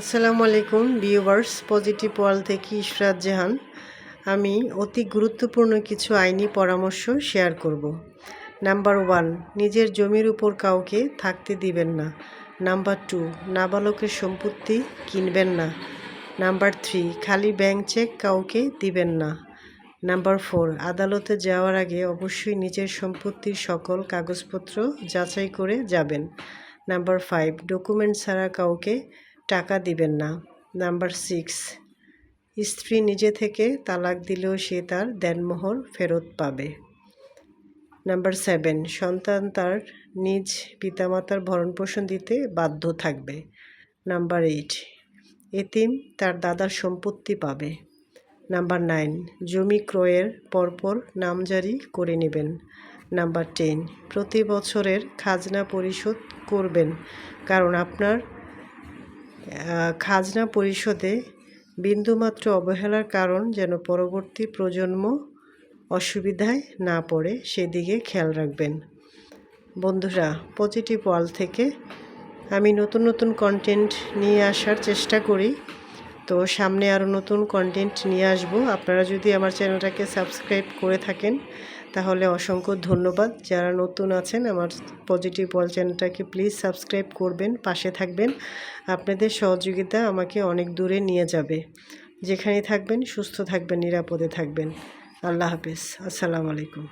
আসসালামু আলাইকুম viewers positive world থেকে ইশরাত জাহান। আমি অতি গুরুত্বপূর্ণ কিছু আইনি পরামর্শ শেয়ার করব। নাম্বার ওয়ান নিজের জমির উপর কাউকে থাকতে দিবেন না। নাম্বার টু নাবালকের সম্পত্তি কিনবেন না। নাম্বার থ্রি খালি ব্যাংক চেক কাউকে দিবেন না। নাম্বার ফোর আদালতে যাওয়ার আগে অবশ্যই নিজের সম্পত্তির সকল কাগজপত্র যাচাই করে যাবেন। নাম্বার ফাইভ ডকুমেন্ট ছাড়া কাউকে টাকা দিবেন না। নাম্বার সিক্স, স্ত্রী নিজে থেকে তালাক দিলেও সে তার দেনমোহর ফেরত পাবে। নাম্বার সেভেন, সন্তান তার নিজ পিতামাতার ভরণপোষণ দিতে বাধ্য থাকবে। নাম্বার এইট, এতিম তার দাদার সম্পত্তি পাবে। নাম্বার নাইন, জমি ক্রয়ের পরপর নামজারি করে নেবেন। নাম্বার টেন, প্রতি বছরের খাজনা পরিশোধ করবেন, কারণ আপনার খাজনা পরিশোধে বিন্দুমাত্র অবহেলার কারণ যেন পরবর্তী প্রজন্ম অসুবিধায় না পড়ে, সেদিকে খেয়াল রাখবেন। বন্ধুরা পজিটিভ ওয়াল থেকে আমি নতুন নতুন কন্টেন্ট নিয়ে আসার চেষ্টা করি। তো সামনে আরও নতুন কন্টেন্ট নিয়ে আসব। আপনারা যদি আমার চ্যানেলটাকে সাবস্ক্রাইব করে থাকেন তাহলে অসংখ্য ধন্যবাদ। যারা নতুন আছেন, আমার পজিটিভ বল চ্যানেলটাকে প্লিজ সাবস্ক্রাইব করবেন, পাশে থাকবেন। আপনাদের সহযোগিতা আমাকে অনেক দূরে নিয়ে যাবে। যেখানে থাকবেন, সুস্থ থাকবেন, নিরাপদে থাকবেন। আল্লাহ হাফেজ। আসসালামু আলাইকুম।